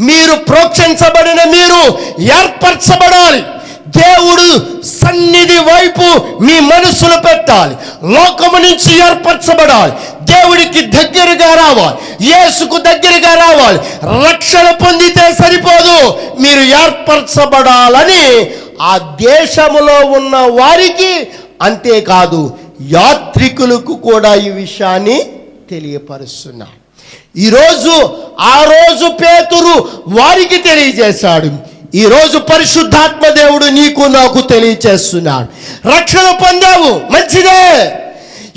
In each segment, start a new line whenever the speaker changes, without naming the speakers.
మీరు ప్రోక్షించబడిన మీరు ఏర్పరచబడాలి. దేవుడు సన్నిధి వైపు మీ మనసులు పెట్టాలి. లోకము నుంచి ఏర్పరచబడాలి. దేవుడికి దగ్గరగా రావాలి. యేసుకు దగ్గరగా రావాలి. రక్షణ పొందితే సరిపోదు. మీరు ఏర్పరచబడాలని ఆ దేశములో ఉన్న వారికి అంతేకాదు యాత్రికులకు కూడా ఈ విషయాన్ని తెలియపరుస్తున్నారు ఈరోజు ఆ రోజు పేతురు వారికి తెలియజేశాడు. ఈరోజు పరిశుద్ధాత్మ దేవుడు నీకు నాకు తెలియచేస్తున్నాడు రక్షణ పొందావు మంచిదే.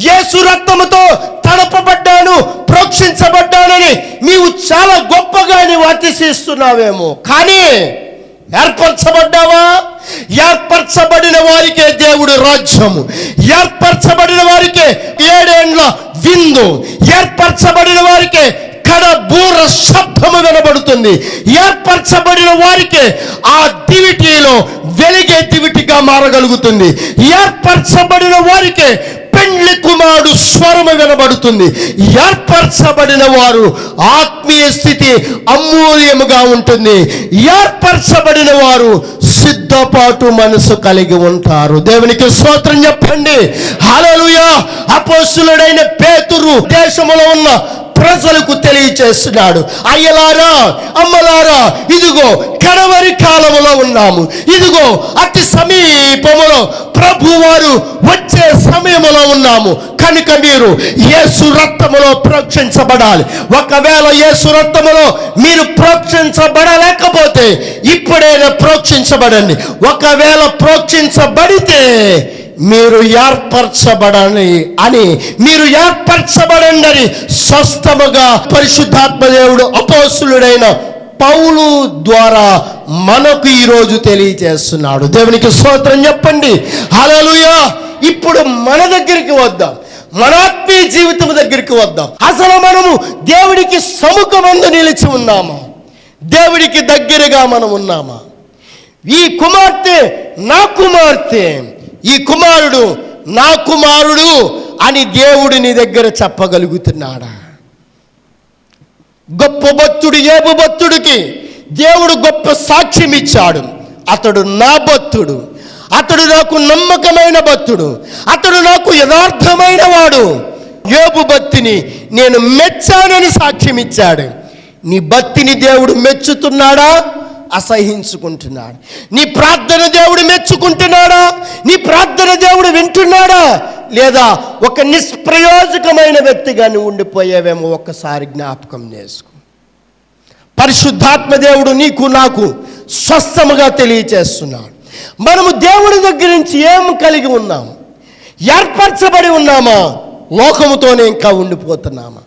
యేసు రక్తముతో తడపబడ్డాను ప్రోక్షించబడ్డానని నీవు చాలా గొప్పగా నీవు అతిశిస్తున్నావేమో కానీ ఏర్పరచబడ్డావా? ఏర్పరచబడిన వారికే దేవుడు రాజ్యము. ఏర్పరచబడిన వారికే ఏడేండ్ల విందు. ఏర్పరచబడిన వారికే కడ బూర శబ్దము వినబడుతుంది. ఏర్పరచబడిన వారికే ఆ దివిటీలో వెలిగే దివిటిగా మారగలుగుతుంది. ఏర్పరచబడిన వారికే పెండ్లి కుమారుడు స్వరము వినబడుతుంది. ఏర్పరచబడిన వారు ఆత్మీయ స్థితి అమూల్యముగా ఉంటుంది. ఏర్పరచబడిన వారు సిద్ధపాటు మనసు కలిగి ఉంటారు. దేవునికి స్తోత్రం చెప్పండి. హల్లెలూయా. అపోస్తులుడైన పేతురు దేశంలో ఉన్న ప్రజలకు తెలియచేస్తున్నాడు. అయ్యలారా అమ్మలారా ఇదిగో కడవరి కాలములో ఉన్నాము. ఇదిగో అతి సమీపములో ప్రభువారు వచ్చే సమయములో ఉన్నాము. కనుక మీరు యేసు రక్తములో ప్రోక్షించబడాలి. ఒకవేళ యేసు రక్తములో మీరు ప్రోక్షించబడలేకపోతే ఇప్పుడైనా ప్రోక్షించబడండి. ఒకవేళ ప్రోక్షించబడితే మీరు ఏర్పరచబడని అని మీరు ఏర్పరచబడండి స్వస్థముగా పరిశుద్ధాత్మదేవుడు పరిశుద్ధాత్మ దేవుడు అపోసులుడైన పౌలు ద్వారా మనకు ఈరోజు తెలియజేస్తున్నాడు. దేవునికి స్తోత్రం చెప్పండి. హలలుయా ఇప్పుడు మన దగ్గరికి వద్దాం. మన ఆత్మీయ జీవితం దగ్గరికి వద్దాం. అసలు మనము దేవుడికి సముఖమందు నిలిచి ఉన్నామా? దేవుడికి దగ్గరగా మనం ఉన్నామా? ఈ కుమార్తె నా కుమార్తె ఈ కుమారుడు నా కుమారుడు అని దేవుడు నీ దగ్గర చెప్పగలుగుతున్నాడా? గొప్ప భక్తుడు ఏబు భక్తుడికి దేవుడు గొప్ప సాక్ష్యం ఇచ్చాడు. అతడు నా భక్తుడు అతడు నాకు నమ్మకమైన భక్తుడు అతడు నాకు యథార్థమైన వాడు. ఏబు భక్తిని నేను మెచ్చానని సాక్ష్యం ఇచ్చాడు. నీ భక్తిని దేవుడు మెచ్చుతున్నాడా? అసహించుకుంటున్నాడు. నీ ప్రార్థన దేవుడు మెచ్చుకుంటున్నాడా? నీ ప్రార్థన దేవుడు వింటున్నాడా? లేదా ఒక నిష్ప్రయోజకమైన వ్యక్తిగా నువ్వు ఉండిపోయావేమో ఒక్కసారి జ్ఞాపకం చేసుకో. పరిశుద్ధాత్మ దేవుడు నీకు నాకు స్వస్థముగా తెలియచేస్తున్నాడు. మనము దేవుడి దగ్గర నుంచి ఏం కలిగి ఉన్నాము? ఏర్పరచబడి ఉన్నామా? లోకముతోనే ఇంకా ఉండిపోతున్నామా?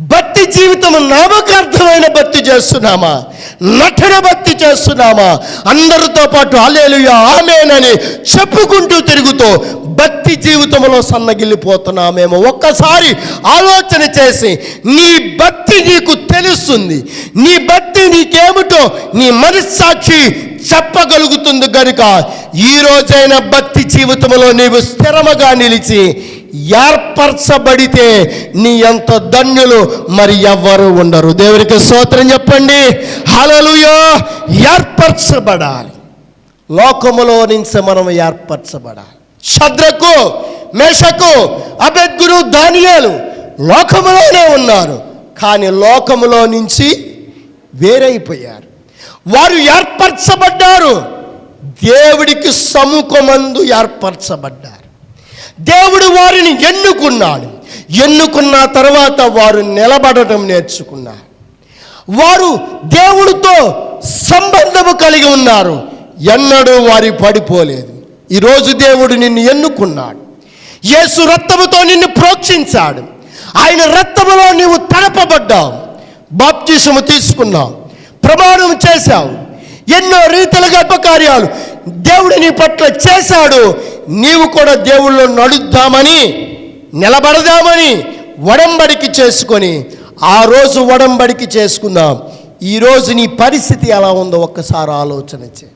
భక్తి జీవితం నామకార్థమైన భక్తి చేస్తున్నామా? నటన భక్తి చేస్తున్నామా? అందరితో పాటు అలేలుయా ఆమెనని చెప్పుకుంటూ తిరుగుతూ భక్తి జీవితంలో సన్నగిల్లిపోతున్నామేమో. ఒక్కసారి ఆలోచన చేసి నీ భక్తి నీకు తెలుస్తుంది. నీ భక్తి నీకేమిటో నీ మనస్సాక్షి చెప్పగలుగుతుంది కనుక ఈ రోజైన భక్తి జీవితంలో నీవు స్థిరముగా నిలిచి ఏర్పరచబడితే నీ ఎంత ధన్యులు మరి ఎవ్వరు ఉండరు. దేవునికి స్తోత్రం చెప్పండి. హలలుయో ఏర్పరచబడాలి. లోకములో నుంచి మనం ఏర్పరచబడాలి. శద్రకు మేషకు అభెద్గురు దానియాలు లోకములోనే ఉన్నారు. కానీ లోకములో నుంచి వేరైపోయారు. వారు ఏర్పరచబడ్డారు. దేవుడికి సముఖమందు ఏర్పరచబడ్డారు. దేవుడు వారిని ఎన్నుకున్నాడు. ఎన్నుకున్న తర్వాత వారు నిలబడటం నేర్చుకున్నారు. వారు దేవుడితో సంబంధము కలిగి ఉన్నారు. ఎన్నడూ వారి పడిపోలేదు. ఈరోజు దేవుడు నిన్ను ఎన్నుకున్నాడు. యేసు రక్తముతో నిన్ను ప్రోక్షించాడు. ఆయన రక్తములో నీవు తడపబడ్డావు. బాప్తిసము తీసుకున్నావు. ప్రమాణం చేశావు. ఎన్నో రీతిల గర్భకార్యాలు దేవుడు నీ పట్ల చేశాడు. నీవు కూడా దేవుళ్ళు నడుద్దామని నిలబడదామని వడంబడికి చేసుకొని ఆ రోజు వడంబడికి చేసుకుందాం. ఈరోజు నీ పరిస్థితి ఎలా ఉందో ఒక్కసారి ఆలోచన చే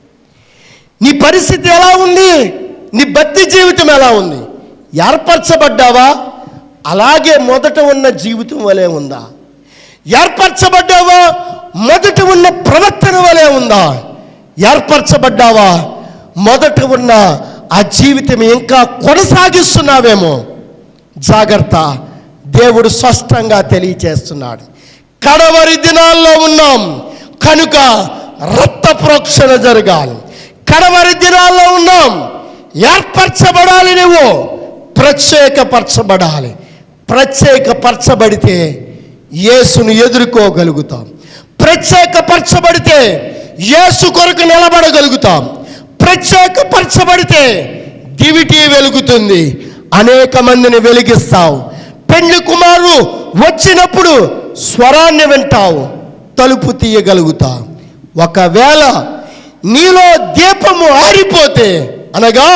నీ పరిస్థితి ఎలా ఉంది? నీ భక్తి జీవితం ఎలా ఉంది? ఏర్పరచబడ్డావా? అలాగే మొదట ఉన్న జీవితం వలె ఉందా? ఏర్పరచబడ్డావా? మొదట ఉన్న ప్రవర్తన వలె ఉందా? ఏర్పరచబడ్డావా? మొదట ఉన్న ఆ జీవితం ఇంకా కొనసాగిస్తున్నావేమో? జాగ్రత్త. దేవుడు స్పష్టంగా తెలియచేస్తున్నాడు. కడవరి దినాల్లో ఉన్నాం. కనుక రక్త ప్రోక్షణ జరగాలి. కడవరి దినాల్లో ఉన్నాం. ఏర్పరచబడాలి నువ్వు. ప్రత్యేకపరచబడాలి. ప్రత్యేకపరచబడితే యేసును ఎదుర్కోగలుగుతాం. ప్రత్యేకపరచబడితే యేసు కొరకు నిలబడగలుగుతాం. ప్రత్యేకపరచబడితే దివిటి వెలుగుతుంది. అనేక మందిని వెలిగిస్తావు. పెండ్లి కుమారు వచ్చినప్పుడు స్వరాన్ని వింటావు. తలుపు తీయగలుగుతావు ఒకవేళ నీలో దీపము ఆరిపోతే అనగా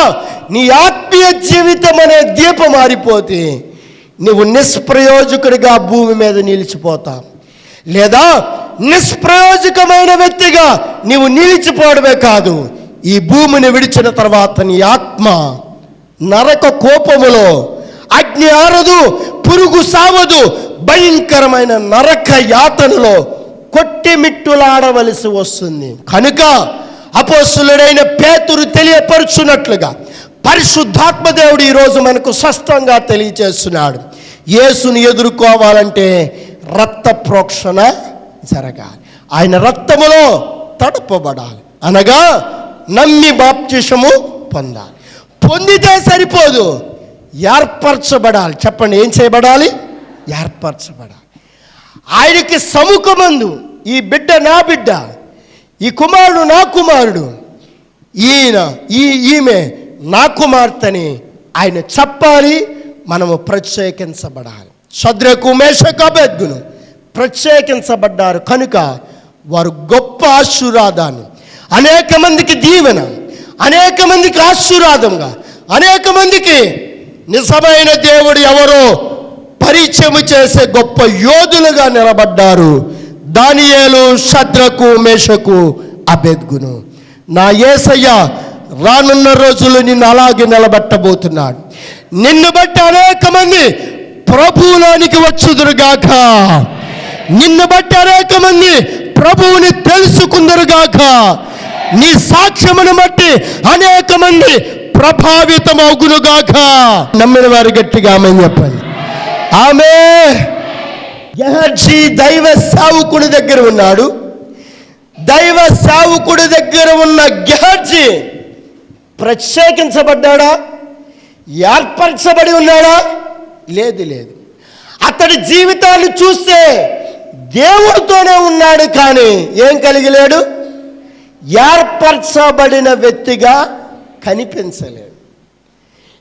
నీ ఆత్మీయ జీవితం అనే దీపం ఆరిపోతే నువ్వు నిష్ప్రయోజకుడిగా భూమి మీద నిలిచిపోతావు. లేదా నిష్ప్రయోజకమైన వ్యక్తిగా నీవు నిలిచిపోవడమే కాదు ఈ భూమిని విడిచిన తర్వాత నీ ఆత్మ నరక కోపములో అగ్ని ఆరదు పురుగు సావదు భయంకరమైన నరక యాతనలో కొట్టిమిట్టులాడవలసి వస్తుంది. కనుక అపోసులుడైన పేతురు తెలియపరుచున్నట్లుగా పరిశుద్ధాత్మ దేవుడు ఈరోజు మనకు స్పష్టంగా తెలియచేస్తున్నాడు. యేసుని ఎదుర్కోవాలంటే రక్త ప్రోక్షణ జరగాలి. ఆయన రక్తములో తడపబడాలి. అనగా నమ్మి బాప్తిషము పొందాలి. పొందితే సరిపోదు. ఏర్పరచబడాలి. చెప్పండి ఏం చేయబడాలి? ఏర్పరచబడాలి. ఆయనకి సముఖమందు ఈ బిడ్డ నా బిడ్డ ఈ కుమారుడు నా కుమారుడు ఈయన ఈ ఈమె నా కుమార్తెని ఆయన చెప్పాలి. మనము ప్రత్యేకించబడాలి. శద్రకు మేషకబెద్దును ప్రత్యేకించబడ్డారు. కనుక వారు గొప్ప ఆశీర్వాదాన్ని అనేక మందికి దీవెన అనేక మందికి ఆశీర్వాదంగా అనేక మందికి నిజమైన దేవుడు ఎవరో పరిచయం చేసే గొప్ప యోధులుగా నిలబడ్డారు. దానియేలు శద్రకు మేషకు అభెద్గును నా యేసయ్య రానున్న రోజులు నిన్ను అలాగే నిలబెట్టబోతున్నాడు. నిన్ను బట్టి అనేక మంది ప్రభువులోనికి వచ్చుదురుగాక. నిన్ను బట్టి అనేక మంది ప్రభువుని తెలుసుకుందరుగాక. నీ సాక్ష్యమును బట్టి అనేక మంది ప్రభావితమవుగునుగాక నమ్మిన వారు గట్టిగా ఆమె చెప్పండి. ఆమె గెహర్జీ దైవ సావుకుడి దగ్గర ఉన్నాడు. దైవ సావుకుడి దగ్గర ఉన్న గెహర్జీ ప్రత్యేకించబడ్డాడా? ఏర్పరచబడి ఉన్నాడా? లేదు లేదు. అతడి జీవితాన్ని చూస్తే దేవుడితోనే ఉన్నాడు కానీ ఏం కలిగిలేడు? ఏర్పరచబడిన వ్యక్తిగా కనిపించలేడు.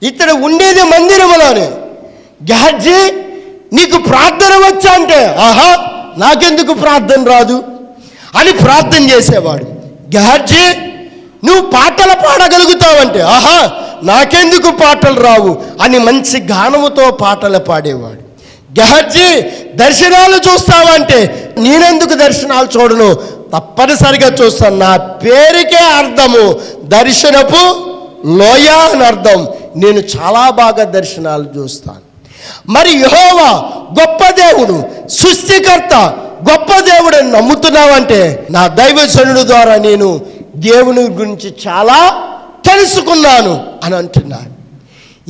ఇతడు ఉండేది మందిరంలోనే గహర్జీ నీకు ప్రార్థన వచ్చా అంటే ఆహా నాకెందుకు ప్రార్థన రాదు? అని ప్రార్థన చేసేవాడు. గహర్జీ నువ్వు పాటలు పాడగలుగుతావంటే ఆహా నాకెందుకు పాటలు రావు? అని మంచి గానముతో పాటలు పాడేవాడు. గహర్జీ దర్శనాలు చూస్తావంటే నేనెందుకు దర్శనాలు చూడను? తప్పనిసరిగా చూస్తాను. నా పేరుకే అర్థము. దర్శనపు లోయ అని అర్థం. నేను చాలా బాగా దర్శనాలు చూస్తాను. మరి యహోవా గొప్ప దేవుడు సృష్టికర్త గొప్ప దేవుడు అని నమ్ముతున్నావంటే నా దైవజనుడు ద్వారా నేను దేవుని గురించి చాలా తెలుసుకున్నాను అని అంటున్నాడు.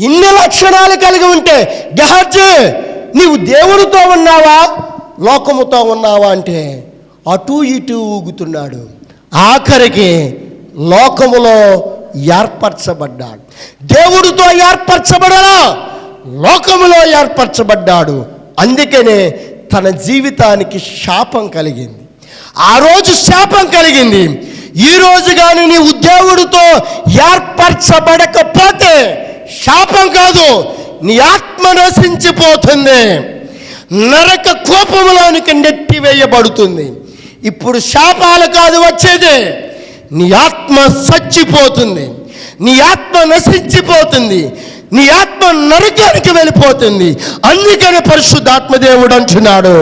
ఇన్ని లక్షణాలు కలిగి ఉంటే గహర్జీ నీవు దేవుడితో ఉన్నావా? లోకముతో ఉన్నావా అంటే అటు ఇటు ఊగుతున్నాడు. ఆఖరికి లోకములో ఏర్పరచబడ్డాడు. దేవుడితో ఏర్పరచబడలా? లోకములో ఏర్పరచబడ్డాడు. అందుకనే తన జీవితానికి శాపం కలిగింది. ఆ రోజు శాపం కలిగింది. ఈ రోజు కానీ నీవు దేవుడితో ఏర్పరచబడకపోతే శాపం కాదు. నీ ఆత్మ నశించిపోతుంది. నరక కోపములోనికి నెట్టివేయబడుతుంది ఇప్పుడు శాపాలు కాదు వచ్చేది. నీ ఆత్మ చచ్చిపోతుంది నీ ఆత్మ నశించిపోతుంది. నీ ఆత్మ నరకానికి వెళ్ళిపోతుంది. అందుకని పరిశుద్ధాత్మదేవుడు అంటున్నాడు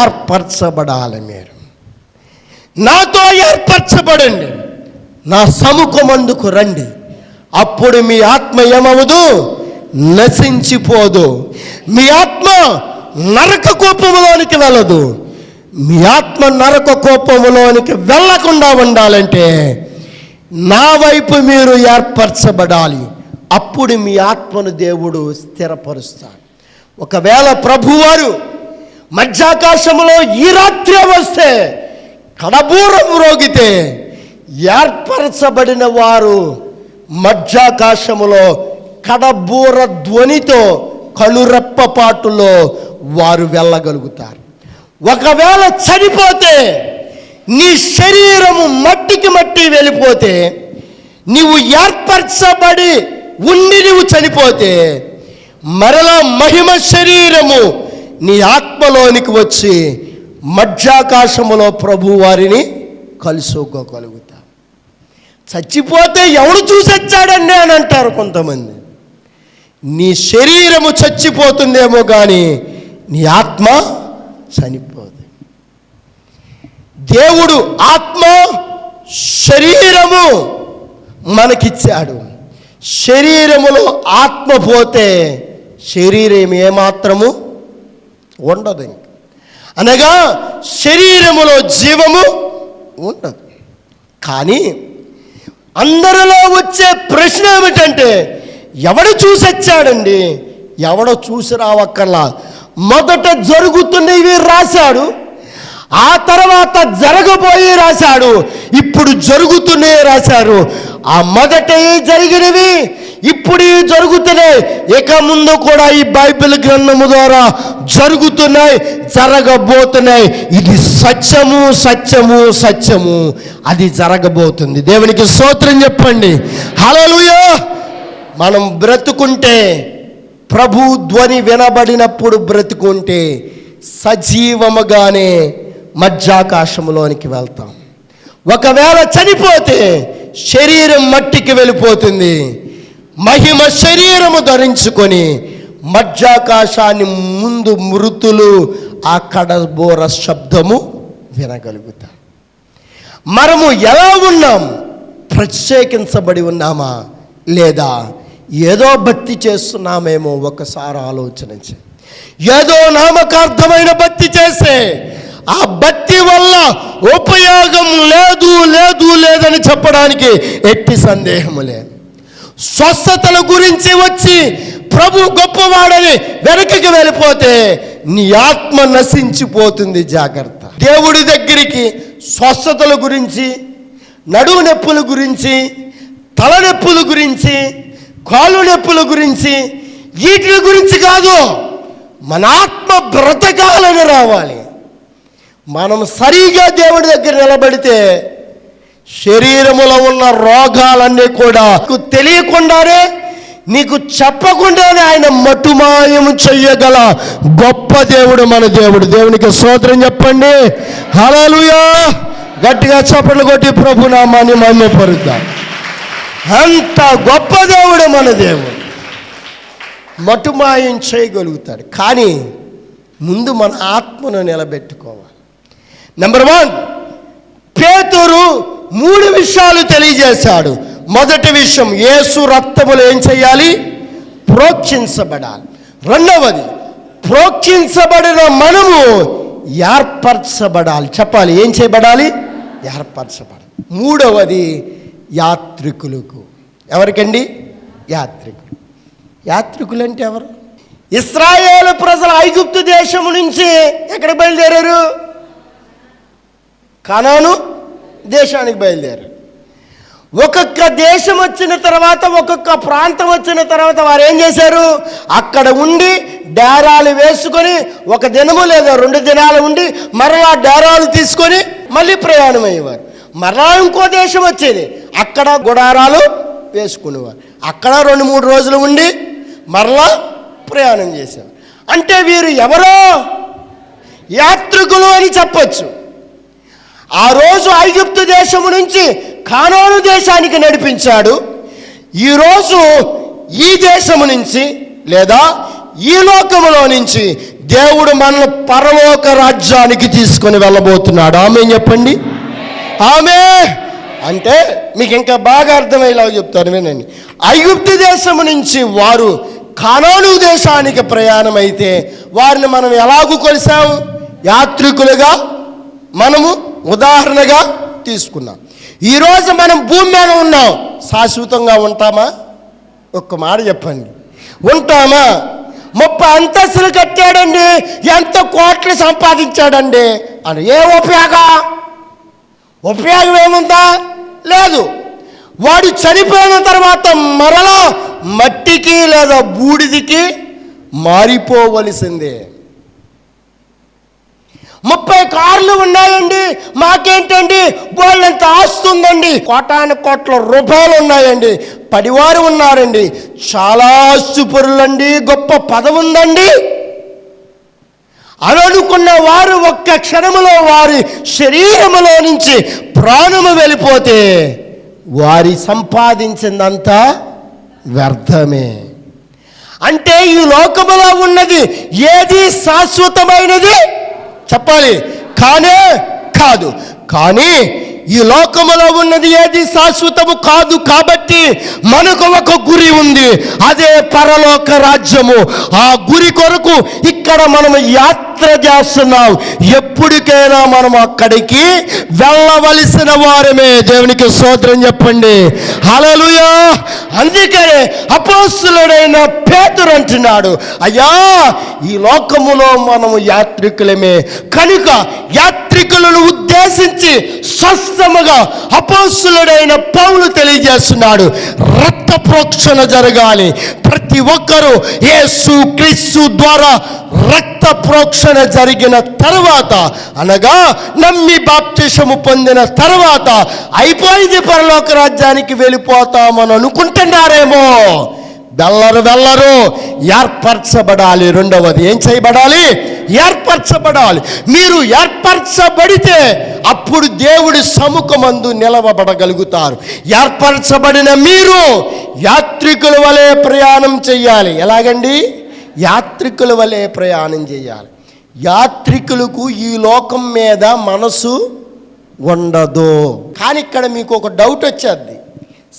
ఏర్పరచబడాలి మీరు. నాతో ఏర్పరచబడండి. నా సముఖమందుకు రండి. అప్పుడు మీ ఆత్మ ఏమవదు? నశించిపోదు. మీ ఆత్మ నరక కోపములోనికి వెళ్ళదు. మీ ఆత్మ నరక కోపములోనికి వెళ్ళకుండా ఉండాలంటే నా వైపు మీరు ఏర్పరచబడాలి. అప్పుడు మీ ఆత్మను దేవుడు స్థిరపరుస్తాడు. ఒకవేళ ప్రభువారు మధ్యాకాశంలో ఈ రాత్రి వస్తే కడబూరం రోగితే ఏర్పరచబడిన వారు మధ్యాకాశములో కడబూర ధ్వనితో కనురెప్పపాటులో వారు వెళ్ళగలుగుతారు. ఒకవేళ చనిపోతే నీ శరీరము మట్టికి మట్టి వెళ్ళిపోతే నీవు ఏర్పరచబడి ఉండి నువ్వు చనిపోతే మరలా మహిమ శరీరము నీ ఆత్మలోనికి వచ్చి మధ్యాకాశములో ప్రభు వారిని కలుసుకోగలుగుతా చచ్చిపోతే ఎవడు చూసొచ్చాడండి అని అంటారు కొంతమంది. నీ శరీరము చచ్చిపోతుందేమో కానీ నీ ఆత్మ చనిపోదు. దేవుడు ఆత్మ శరీరము మనకిచ్చాడు. శరీరములో ఆత్మ పోతే శరీరం ఏమాత్రము ఉండదు అనగా శరీరములో జీవము ఉండదు. కానీ అందరిలో వచ్చే ప్రశ్న ఏమిటంటే ఎవడు చూసొచ్చాడండి? ఎవడో చూసి రావక్కర్లా. మొదట జరుగుతున్నవి రాశాడు ఆ తర్వాత జరగబోయి రాశాడు ఇప్పుడు జరుగుతూనే రాశారు. ఆ మొదట జరిగినవి ఇప్పుడు జరుగుతున్నాయి. ఇక ముందు కూడా ఈ బైబిల్ గ్రంథము ద్వారా జరుగుతున్నాయి జరగబోతున్నాయి. ఇది సత్యము సత్యము సత్యము. అది జరగబోతుంది. దేవునికి స్తోత్రం చెప్పండి. హలో మనం బ్రతుకుంటే ప్రభు ధ్వని వినబడినప్పుడు బ్రతుకుంటే సజీవముగానే మధ్యాకాశంలోనికి వెళ్తాం. ఒకవేళ చనిపోతే శరీరం మట్టికి వెళ్ళిపోతుంది. మహిమ శరీరము ధరించుకొని మధ్యాకాశాన్ని ముందు మృతులు ఆ కడబోర శబ్దము వినగలుగుతాం. మనము ఎలా ఉన్నాం? ప్రత్యేకించబడి ఉన్నామా? లేదా ఏదో భక్తి చేస్తున్నామేమో ఒకసారి ఆలోచన ఏదో నామకార్థమైన భక్తి చేసే. ఆ భక్తి వల్ల ఉపయోగం లేదు లేదు లేదని చెప్పడానికి ఎట్టి సందేహము లేదు. స్వస్థతల గురించి వచ్చి ప్రభు గొప్పవాడని వెనకకి వెళ్ళిపోతే నీ ఆత్మ నశించిపోతుంది జాగ్రత్త. దేవుడి దగ్గరికి స్వస్థతల గురించి నడువు నొప్పుల గురించి తలనొప్పుల గురించి కాలు నొప్పుల గురించి వీటి గురించి కాదు మన ఆత్మ బ్రతకాలని రావాలి. మనం సరిగా దేవుడి దగ్గర నిలబడితే శరీరములో ఉన్న రోగాలన్నీ కూడా నీకు తెలియకుండానే నీకు చెప్పకుండానే ఆయన మటుమాయము చెయ్యగల గొప్ప దేవుడు మన దేవుడు. దేవునికి సోదరం చెప్పండి. హలలుయా గట్టిగా చప్పట్లు కొట్టి ప్రభు నామాన్ని మహిమపరుద్దాం. అంత గొప్ప దేవుడు మన దేవుడు. మటుమాయం చేయగలుగుతాడు. కానీ ముందు మన ఆత్మను నిలబెట్టుకోవాలి. నెంబర్ వన్ పేతురు మూడు విషయాలు తెలియజేశాడు. మొదటి విషయం యేసు రక్తములు ఏం చేయాలి? ప్రోక్షించబడాలి. రెండవది ప్రోక్షించబడిన మనము ఏర్పరచబడాలి. చెప్పాలి ఏం చేయబడాలి? ఏర్పరచబడాలి. మూడవది యాత్రికులకు. ఎవరికండి? యాత్రికులు. యాత్రికులు అంటే ఎవరు? ఇస్రాయేల్ ప్రజలు ఐగుప్తు దేశం నుంచి ఎక్కడికి బయలుదేరారు? కనాను దేశానికి బయలుదేరారు. ఒక్కొక్క దేశం వచ్చిన తర్వాత ఒక్కొక్క ప్రాంతం వచ్చిన తర్వాత వారు ఏం చేశారు? అక్కడ ఉండి డేరాలు వేసుకొని ఒక దినము లేదా రెండు దినాలు ఉండి మరలా డేరాలు తీసుకొని మళ్ళీ ప్రయాణం అయ్యేవారు మరలా ఇంకో దేశం వచ్చేది. అక్కడ గుడారాలు వేసుకునేవారు. అక్కడ రెండు మూడు రోజులు ఉండి మరలా ప్రయాణం చేశారు అంటే వీరు ఎవరో యాత్రికులు అని చెప్పచ్చు. ఆ రోజు ఐగుప్తు దేశము నుంచి కానోను దేశానికి నడిపించాడు. ఈరోజు ఈ దేశము నుంచి లేదా ఈ లోకములో నుంచి దేవుడు మనల్ని పరలోక రాజ్యానికి తీసుకొని వెళ్ళబోతున్నాడు. ఆమె చెప్పండి. ఆమె! అంటే మీకు ఇంకా బాగా అర్థమయ్యేలాగా చెప్తాను వినండి. ఐగుప్తి దేశం నుంచి వారు కనాను దేశానికి ప్రయాణం అయితే వారిని మనం ఎలాగూ కొలిసాము యాత్రికులుగా మనము ఉదాహరణగా తీసుకున్నాం. ఈరోజు మనం భూమి మీద ఉన్నాం. శాశ్వతంగా ఉంటామా? ఒక్క మాట చెప్పండి. ఉంటామా? ముప్పై అంతస్తులు కట్టాడండి. ఎంత కోట్లు సంపాదించాడండి? అని ఏ ఉపయోగం? ఉపయోగం ఏముందా? లేదు. వాడు చనిపోయిన తర్వాత మరలా మట్టికి లేదా బూడిదికి మారిపోవలసిందే. ముప్పై కార్లు ఉన్నాయండి. మాకేంటండి? వాళ్ళంత ఆస్తుందండి కోటాను కోట్ల రూపాయలు ఉన్నాయండి. పడివారు ఉన్నారండి. చాలా ఆస్తుపరులండి గొప్ప పదవి ఉందండి అనుకున్న వారు ఒక్క క్షణములో వారి శరీరములో నుంచి ప్రాణము వెళ్ళిపోతే వారి సంపాదించిందంతా వ్యర్థమే. అంటే ఈ లోకములో ఉన్నది ఏది శాశ్వతమైనది? చెప్పాలి. కానే కాదు. కానీ ఈ లోకములో ఉన్నది ఏది శాశ్వతము కాదు కాబట్టి మనకు ఒక గురి ఉంది. అదే పరలోక రాజ్యము. ఆ గురి కొరకు ఇక్కడ మనం యాత్ర చేస్తున్నాం. ఎప్పటికైనా మనం అక్కడికి వెళ్ళవలసిన వారమే. దేవునికి సోదరం చెప్పండి. హలలుయా అందుకనే అపోస్తులుడైన పేతురు అంటున్నాడు అయ్యా ఈ లోకములో మనము యాత్రికులమే. కనుక యాత్రికులను ఉద్దేశించి స్వస్థముగా అపోస్తులుడైన పౌలు తెలియజేస్తున్నాడు రక్త ప్రోక్షణ జరగాలి. ప్రతి ఒక్కరూ యేసు క్రీస్తు ద్వారా రక్త ప్రోక్ష రక్షణ జరిగిన తర్వాత అనగా నమ్మి బాప్తిషము పొందిన తర్వాత అయిపోయింది పరలోక రాజ్యానికి వెళ్ళిపోతామని అనుకుంటున్నారేమో. వెళ్ళరు వెళ్ళరు ఏర్పరచబడాలి. రెండవది ఏం చేయబడాలి? ఏర్పరచబడాలి. మీరు ఏర్పరచబడితే అప్పుడు దేవుడి సముఖమందు నిలవబడగలుగుతారు. ఏర్పరచబడిన మీరు యాత్రికుల వలె ప్రయాణం చెయ్యాలి ఎలాగండి? యాత్రికుల వలె ప్రయాణం చేయాలి. యాత్రికులకు ఈ లోకం మీద మనసు ఉండదు. కానీ ఇక్కడ మీకు ఒక డౌట్ వచ్చేది.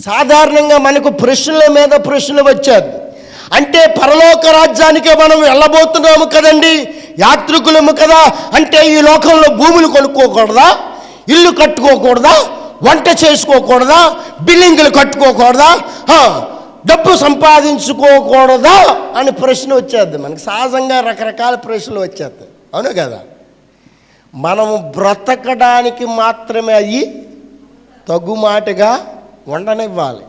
సాధారణంగా మనకు ప్రశ్నల మీద ప్రశ్నలు వచ్చేది. అంటే పరలోక రాజ్యానికే మనం వెళ్ళబోతున్నాము కదండి యాత్రికులము కదా. అంటే ఈ లోకంలో భూములు కొనుక్కోకూడదా ఇల్లు కట్టుకోకూడదా వంట చేసుకోకూడదా బిల్డింగ్లు కట్టుకోకూడదా? డబ్బు సంపాదించుకోకూడదా అని ప్రశ్న వచ్చేది. మనకి సహజంగా రకరకాల ప్రశ్నలు వచ్చేస్తాయి. అవును కదా? మనము బ్రతకడానికి మాత్రమే అయ్యి తగుమాటుగా ఉండనివ్వాలి.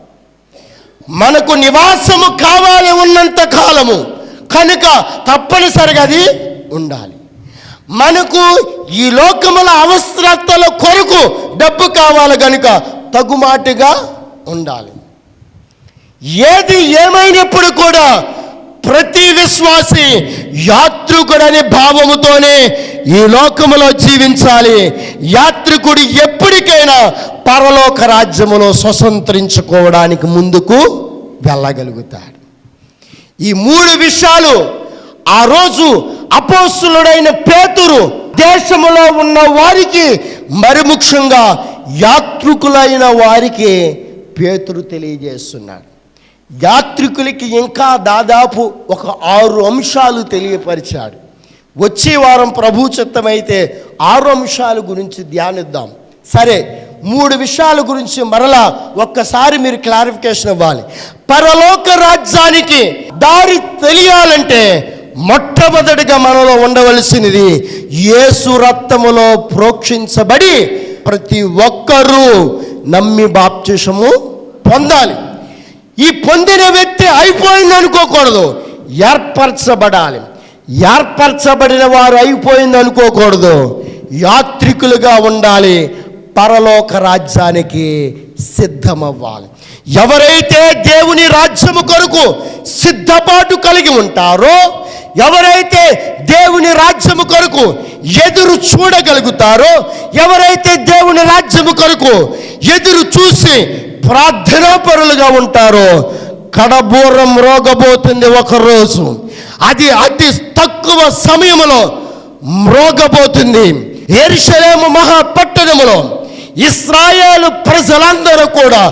మనకు నివాసము కావాలి ఉన్నంత కాలము కనుక తప్పనిసరిగా అది ఉండాలి. మనకు ఈ లోకముల అవసరతల కొరకు డబ్బు కావాలి కనుక తగుమాటుగా ఉండాలి. ఏది ఏమైనప్పుడు కూడా ప్రతి విశ్వాసి యాత్రికుడనే భావముతోనే ఈ లోకములో జీవించాలి. యాత్రికుడు ఎప్పటికైనా పరలోక రాజ్యములో స్వతంత్రించుకోవడానికి ముందుకు వెళ్ళగలుగుతాడు. ఈ మూడు విషయాలు ఆ రోజు అపోస్తులుడైన పేతురు దేశములో ఉన్న వారికి మరి ముఖ్యంగా యాత్రికులైన వారికి పేతురు తెలియజేస్తున్నాడు. యాత్రికులకి ఇంకా దాదాపు ఒక ఆరు అంశాలు తెలియపరిచాడు. వచ్చే వారం ప్రభు చిత్తమైతే ఆరు అంశాల గురించి ధ్యానిద్దాం. సరే మూడు విషయాల గురించి మరలా ఒక్కసారి మీరు క్లారిఫికేషన్ ఇవ్వాలి. పరలోక రాజ్యానికి దారి తెలియాలంటే మొట్టమొదటిగా మనలో ఉండవలసినది యేసు రక్తములో ప్రోక్షించబడి ప్రతి ఒక్కరూ నమ్మి బాప్తిషము పొందాలి. ఈ పొందిన వ్యక్తి అయిపోయింది అనుకోకూడదు. ఏర్పరచబడాలి. ఏర్పరచబడిన వారు అయిపోయింది అనుకోకూడదు. యాత్రికులుగా ఉండాలి. పరలోక రాజ్యానికి సిద్ధమవ్వాలి. ఎవరైతే దేవుని రాజ్యము కొరకు సిద్ధపాటు కలిగి ఉంటారో ఎవరైతే దేవుని రాజ్యము కొరకు ఎదురు చూడగలుగుతారో ఎవరైతే దేవుని రాజ్యము కొరకు ఎదురు చూసి ప్రార్థనాపరులుగా ఉంటారో కడబూరం రోగబోతుంది ఒకరోజు. అది అతి తక్కువ సమయంలో మ్రోగబోతుంది ఎరుషలేము మహాపట్టణములో ఇస్రాయేలు ప్రజలందరూ కూడా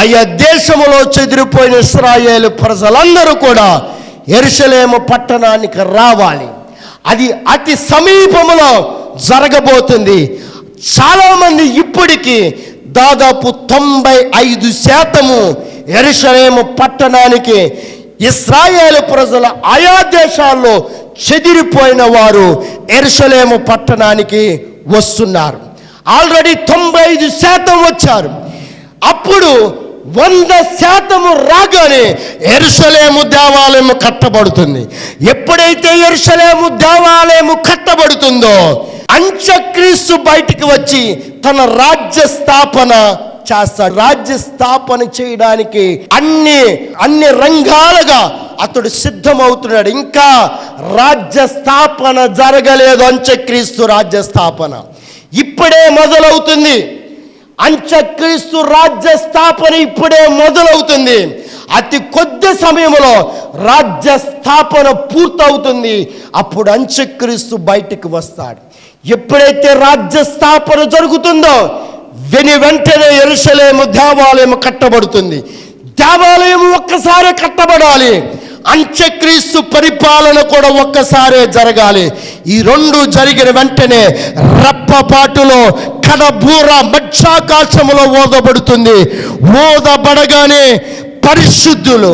ఆయా దేశములో చెదిరిపోయిన ఇస్రాయేలు ప్రజలందరూ కూడా ఎరుషలేము పట్టణానికి రావాలి. అది అతి సమీపములో జరగబోతుంది. చాలామంది ఇప్పటికీ దాదాపు తొంభై ఐదు శాతము ఎరుషలేము పట్టణానికి ఇస్రాయేల్ ప్రజల ఆయా దేశాల్లో చెదిరిపోయిన వారు ఎరుషలేము పట్టణానికి వస్తున్నారు. ఆల్రెడీ తొంభై ఐదు శాతం వచ్చారు. అప్పుడు వంద శాతము రాగానే ఎరుసలేము దేవాలయము కట్టబడుతుంది. ఎప్పుడైతే ఎరుసలేము దేవాలయము కట్టబడుతుందో అంచక్రీస్తు బయటికి వచ్చి తన రాజ్య స్థాపన చేస్తాడు. రాజ్య స్థాపన చేయడానికి అన్ని అన్ని రంగాలుగా అతడు సిద్ధమవుతున్నాడు. ఇంకా రాజ్య స్థాపన జరగలేదు అంచక్రీస్తు రాజ్య స్థాపన. ఇప్పుడే మొదలవుతుంది. అంచక్రీస్తు రాజ్య స్థాపన ఇప్పుడే మొదలవుతుంది. అతి కొద్ది సమయంలో రాజ్య స్థాపన పూర్తవుతుంది. అప్పుడు అంచక్రీస్తు బయటికి వస్తాడు. ఎప్పుడైతే రాజ్య స్థాపన జరుగుతుందో వెని వెంటనే ఎరుసలేము దేవాలయం కట్టబడుతుంది. దేవాలయం ఒక్కసారి కట్టబడాలి. అంత్యక్రీస్తు పరిపాలన కూడా ఒక్కసారే జరగాలి. ఈ రెండు జరిగిన వెంటనే రప్పపాటులో కడబూర మధ్యాకాశములో ఓదబడుతుంది. ఓదబడగానే పరిశుద్ధులు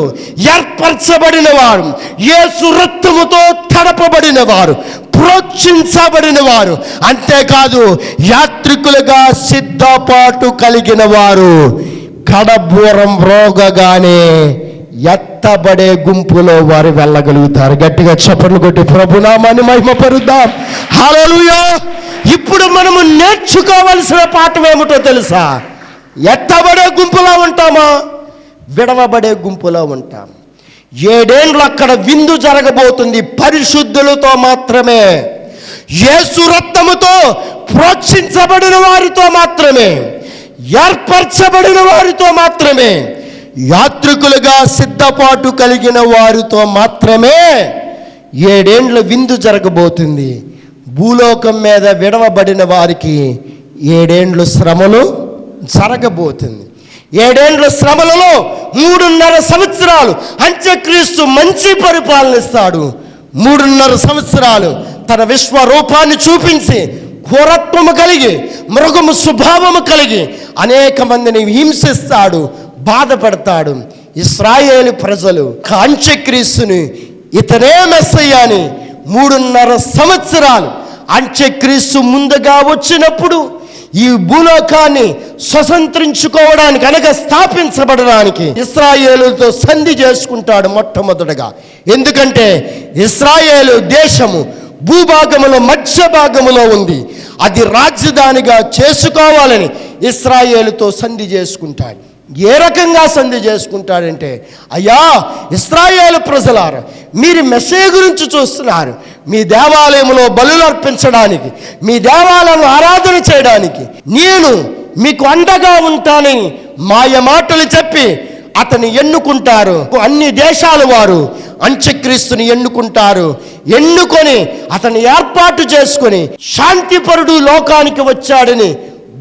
ఏర్పరచబడిన వారు యేసు రక్తముతో తడపబడిన వారు ప్రోక్షించబడిన వారు అంతేకాదు యాత్రికులుగా సిద్ధపాటు కలిగిన వారు కడబూరం రోగగానే ఎత్తబడే గుంపులో వారు వెళ్ళగలుగుతారు. గట్టిగా చప్పట్లు కొట్టి ప్రభునామాన్ని మహిమపరుద్దాం. హల్లెలూయా! ఇప్పుడు మనము నేర్చుకోవలసిన పాఠం ఏమిటో తెలుసా? ఎత్తబడే గుంపులో ఉంటామా? విడవబడే గుంపులో ఉంటాం. ఏడేండ్లు అక్కడ విందు జరగబోతుంది పరిశుద్ధులతో మాత్రమే. యేసు రక్తముతో ప్రోక్షించబడిన వారితో మాత్రమే. ఏర్పరచబడిన వారితో మాత్రమే. యాత్రికులుగా సిద్ధపాటు కలిగిన వారితో మాత్రమే ఏడేండ్ల విందు జరగబోతుంది. భూలోకం మీద విడవబడిన వారికి ఏడేండ్లు శ్రమలు జరగబోతుంది. ఏడేండ్ల శ్రమలలో మూడున్నర సంవత్సరాలు. అంత్యక్రీస్తు మంచి పరిపాలనిస్తాడు. మూడున్నర సంవత్సరాలు తన విశ్వరూపాన్ని చూపించి ఘోరత్వము కలిగి మృగము స్వభావము కలిగి అనేక మందిని హింసిస్తాడు బాధపడతాడు. ఇస్రాయేలు ప్రజలు అంత్యక్రీస్తుని ఇతనే మెస్సయ్యాని మూడున్నర సంవత్సరాలు. అంత్యక్రీస్తు ముందుగా వచ్చినప్పుడు ఈ భూలోకాన్ని స్వతంత్రించుకోవడానికి అనగా స్థాపించబడడానికి ఇస్రాయేలుతో సంధి చేసుకుంటాడు మొట్టమొదటగా. ఎందుకంటే ఇస్రాయేలు దేశము భూభాగములో మధ్య భాగములో ఉంది. అది రాజధానిగా చేసుకోవాలని ఇస్రాయేలుతో సంధి చేసుకుంటాడు. ఏ రకంగా సంధి చేసుకుంటాడంటే అయ్యా ఇస్రాయేల్ ప్రజలారు మీరు మెస్సే గురించి చూస్తున్నారు. మీ దేవాలయంలో బలులు అర్పించడానికి మీ దేవాలయం ఆరాధన చేయడానికి నేను మీకు అండగా ఉంటానని మాయ మాటలు చెప్పి అతన్ని ఎన్నుకుంటారు. అన్ని దేశాల వారు అంత్యక్రీస్తుని ఎన్నుకుంటారు. ఎన్నుకొని అతన్ని ఏర్పాటు చేసుకొని శాంతిపరుడు లోకానికి వచ్చాడని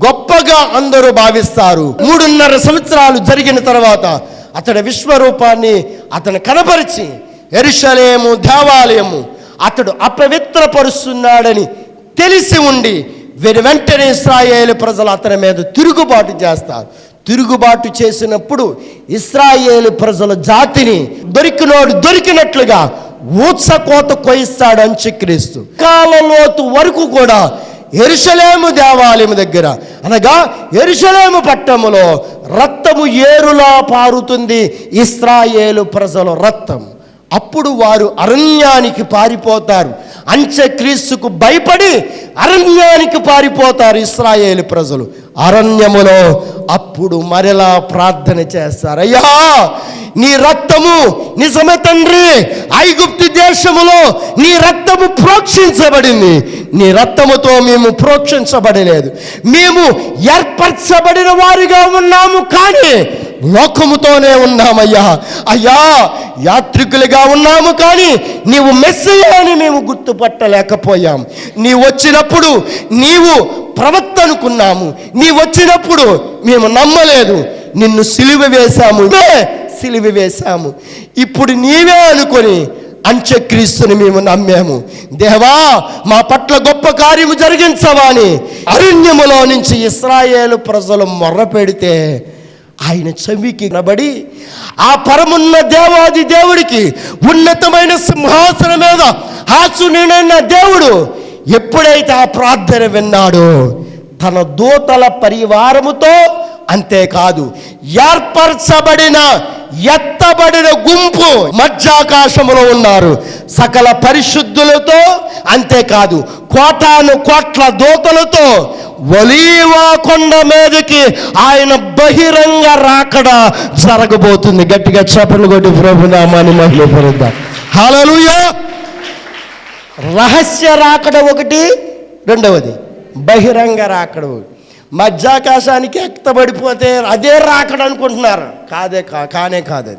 గొప్పగా అందరూ భావిస్తారు. మూడున్నర సంవత్సరాలు జరిగిన తర్వాత అతడి విశ్వరూపాన్ని అతను కనపరిచి ఎరుషలేము దేవాలయము అతడు అపవిత్రపరుస్తున్నాడని తెలిసి ఉండి వీరి వెంటనే ఇస్రాయేలు ప్రజలు అతని మీద తిరుగుబాటు చేస్తారు. తిరుగుబాటు చేసినప్పుడు ఇస్రాయేలు ప్రజల జాతిని దొరికినోడు దొరికినట్లుగా ఊత్సకోత కొయిస్తాడు అంత్యక్రీస్తు కాలలోతు వరకు కూడా ఎరుషలేము దేవాలయం దగ్గర. అనగా ఎరుషలేము పట్టములో రక్తము ఏరులా పారుతుంది ఇస్రాయేలు ప్రజల రక్తం. అప్పుడు వారు అరణ్యానికి పారిపోతారు. అంత్యక్రీస్తుకు భయపడి అరణ్యానికి పారిపోతారు ఇస్రాయేల్ ప్రజలు. అరణ్యములో అప్పుడు మరలా ప్రార్థన చేస్తారు. అయ్యా నీ రక్తము నిజమే తండ్రి. ఐగుప్తి దేశములో నీ రక్తము ప్రోక్షించబడింది. నీ రక్తముతో మేము ప్రోక్షించబడలేదు. మేము ఏర్పరచబడిన వారిగా ఉన్నాము కానీ లోకముతోనే ఉన్నామయ్యా. అయ్యా యాత్రికులుగా ఉన్నాము కానీ నీవు మెస్సయ్య అని మేము గుర్తుపట్టలేకపోయాం. నీ వచ్చినప్పుడు నీవు ప్రవక్త అనుకున్నాము నీ వచ్చినప్పుడు మేము నమ్మలేదు. నిన్ను సిలువ వేశాము. నే సిలువ వేశాము. ఇప్పుడు నీవే అనుకొని అంత్యక్రీస్తుని మేము నమ్మాము. దేవా మా పట్ల గొప్ప కార్యము జరిగించవా అని అరణ్యములో నుంచి ఇస్రాయేలు ప్రజలు మొర్ర పెడితే ఆయన చెవికి నబడి ఆ పరమున్న దేవాది దేవుడికి ఉన్నతమైన సింహాసనం మీద హాసునైన దేవుడు ఎప్పుడైతే ఆ ప్రార్థన విన్నాడో తన దూతల పరివారముతో అంతేకాదు ఏర్పరచబడిన ఎత్తబడిన గుంపు మధ్యాకాశములో ఉన్నారు. సకల పరిశుద్ధులతో అంతేకాదు కోటాను కోట్ల దూతలతో ఒలీవా కొండ మీదకి ఆయన బహిరంగ రాకడ జరగబోతుంది. గట్టిగా చెప్పలు కొట్టి ప్రభునామాని మహిళ పొందుతాం హల్లెలూయా! రహస్య రాకడ ఒకటి రెండవది బహిరంగ రాకడ ఒకటి. మధ్యాకాశానికి ఎక్తబడిపోతే అదే రాకడ అనుకుంటున్నారు. కాదే కా- కానే కాదు అది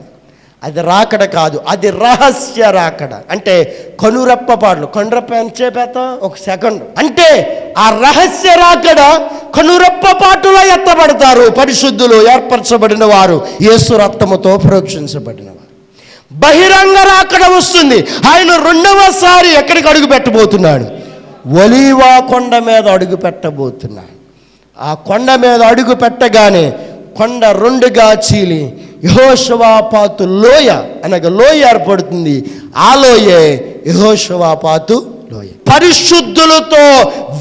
అది రాకడ కాదు అది రహస్య రాకడ. అంటే కనురెప్ప పాటలు. కనురెప్ప ఎంత చేపేస్తాం ఒక సెకండ్. అంటే ఆ రహస్య రాకడ కనురెప్ప పాటులో ఎత్తబడతారు. పరిశుద్ధులు ఏర్పరచబడిన వారు. యేసు రక్తముతో ప్రోక్షించబడిన వారు బహిరంగ రాకడ వస్తుంది. ఆయన రెండవసారి ఎక్కడికి అడుగు పెట్టబోతున్నాడు? ఒలీవా కొండ మీద అడుగు పెట్టబోతున్నాడు. ఆ కొండ మీద అడుగు పెట్టగానే కొండ రెండుగా చీలి యహోషవాపాతు లోయ అనగా లోయ ఏర్పడుతుంది. ఆ లోయే యహోషవాపాతు లోయ. పరిశుద్ధులతో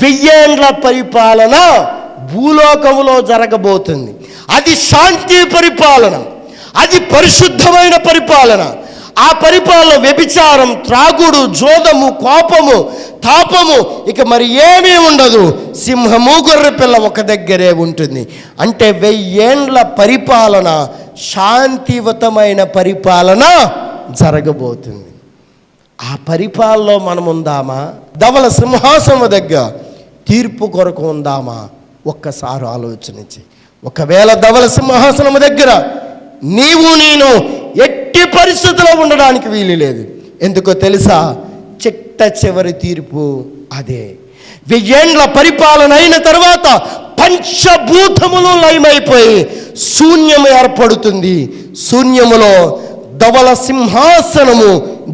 వెయ్యేండ్ల పరిపాలన భూలోకములో జరగబోతుంది. అది శాంతి పరిపాలన అది పరిశుద్ధమైన పరిపాలన. ఆ పరిపాలన వ్యభిచారం త్రాగుడు జోదము కోపము తాపము. ఇక మరి ఏమీ ఉండదు. సింహము గొర్రె పిల్ల ఒక దగ్గరే ఉంటుంది. అంటే వెయ్యేండ్ల పరిపాలన శాంతియుతమైన పరిపాలన జరగబోతుంది. ఆ పరిపాలనలో మనం ఉందామా? ధవల సింహాసనం దగ్గర తీర్పు కొరకు ఉందామా? ఒక్కసారి ఆలోచించి ఒకవేళ ధవల సింహాసనం దగ్గర నీవు నేను ఎట్టి పరిస్థితిలో ఉండడానికి వీలు లేదు. ఎందుకో తెలుసా? చిట్ట చివరి తీర్పు అదే. వెయ్యేండ్ల పరిపాలన అయిన తర్వాత పంచభూతములు లయమైపోయి శూన్యం ఏర్పడుతుంది. శూన్యములో ధవల సింహాసనము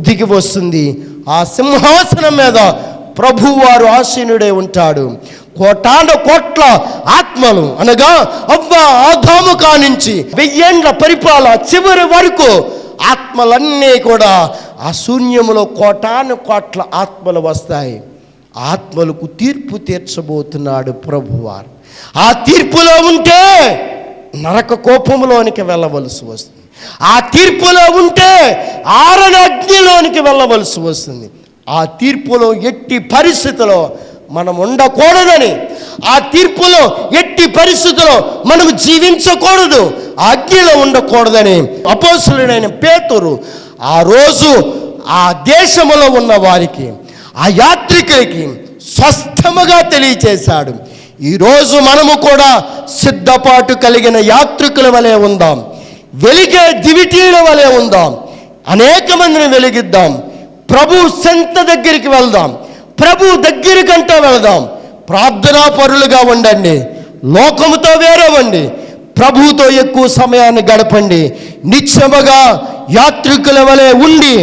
దిగి వస్తుంది. ఆ సింహాసనం మీద ప్రభువారు ఆసీనుడే ఉంటాడు. కోటాండ కోట్ల ఆత్మలు అనగా అవ్వ ఆదాము కానించి వెయ్యేండ్ల పరిపాలన చివరి వరకు ఆత్మలన్నీ కూడా ఆ శూన్యములో కోటాను కోట్ల ఆత్మలు వస్తాయి. ఆత్మలకు తీర్పు తీర్చబోతున్నాడు ప్రభువారు. ఆ తీర్పులో ఉంటే నరక కోపంలోనికి వెళ్ళవలసి వస్తుంది. ఆ తీర్పులో ఉంటే ఆరణ అగ్నిలోనికి వెళ్ళవలసి వస్తుంది. ఆ తీర్పులో ఎట్టి పరిస్థితిలో మనం ఉండకూడదని ఆ తీర్పులో ఎట్టి పరిస్థితుల్లో మనం జీవించకూడదు ఆ అగ్నిలో ఉండకూడదని అపోసులుడైన పేతురు ఆ రోజు ఆ దేశంలో ఉన్న వారికి ఆ యాత్రికులకి స్వస్థముగా తెలియచేశాడు. ఈరోజు మనము కూడా సిద్ధపాటు కలిగిన యాత్రికుల వలె ఉందాం. వెలిగే దివిటీల వలె ఉందాం. అనేక మందిని వెలిగిద్దాం. ప్రభు సెంత దగ్గరికి వెళ్దాం. ప్రభు దగ్గరికంటా వెళదాం. ప్రార్థనా పరులుగా ఉండండి. లోకముతో వేరవండి. ప్రభువుతో ఎక్కువ సమయాన్ని గడపండి. నిత్యముగా యాత్రికుల వలె ఉండి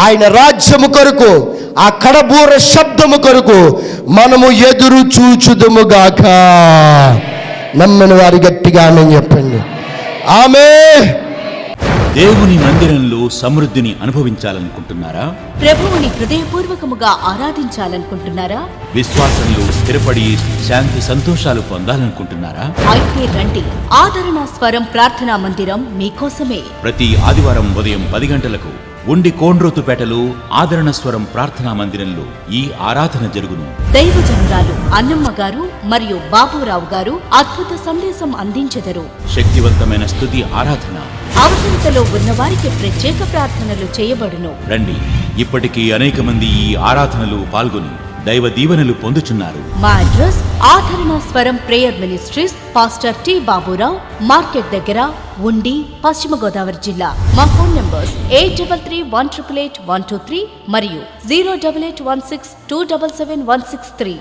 ఆయన రాజ్యము కొరకు ఆ కడబూర శబ్దము కొరకు మనము ఎదురు చూచుదుముగాక నమ్మని వారి గట్టిగా అని చెప్పండి. ఆమె
దేవుని మందిరంలో సమృద్ధిని అనుభవించాలనుకుంటున్నారా?
ప్రభువుని హృదయపూర్వకముగా ఆరాధించాలనుకుంటున్నారా?
విశ్వాసంలో స్థిరపడి శాంతి సంతోషాలు పొందాలనుకుంటున్నారా?
అయితే రండి ఆదరణ స్వరం ప్రార్థనా మందిరం మీకోసమే.
ప్రతి ఆదివారం ఉదయం పది గంటలకు ఉండి కోండ్రోతుపేటలో ఆదరణ స్వరం ప్రార్థనా మందిరంలో ఈ ఆరాధన జరుగును.
దైవజనురాలు అన్నమ్మ గారు మరియు బాబురావు గారు అద్భుత సందేశం అందించెదరు.
శక్తివంతమైన స్థుతి ఆరాధన.
అవసరతలో ఉన్నవారికి ప్రత్యేక ప్రార్థనలు చేయబడును.
రండి ఇప్పటికీ అనేక మంది ఈ ఆరాధనలో పాల్గొని. దైవ దీవెనలు పొందుచున్నారు.
మా address Adarana Swaram prayer ministries pastor T Baburao market దగ్గర ఉండి పశ్చిమ గోదావరి జిల్లా. మా phone numbers eight double three one triple eight one two three మరియు zero double eight one six two double seven one six three.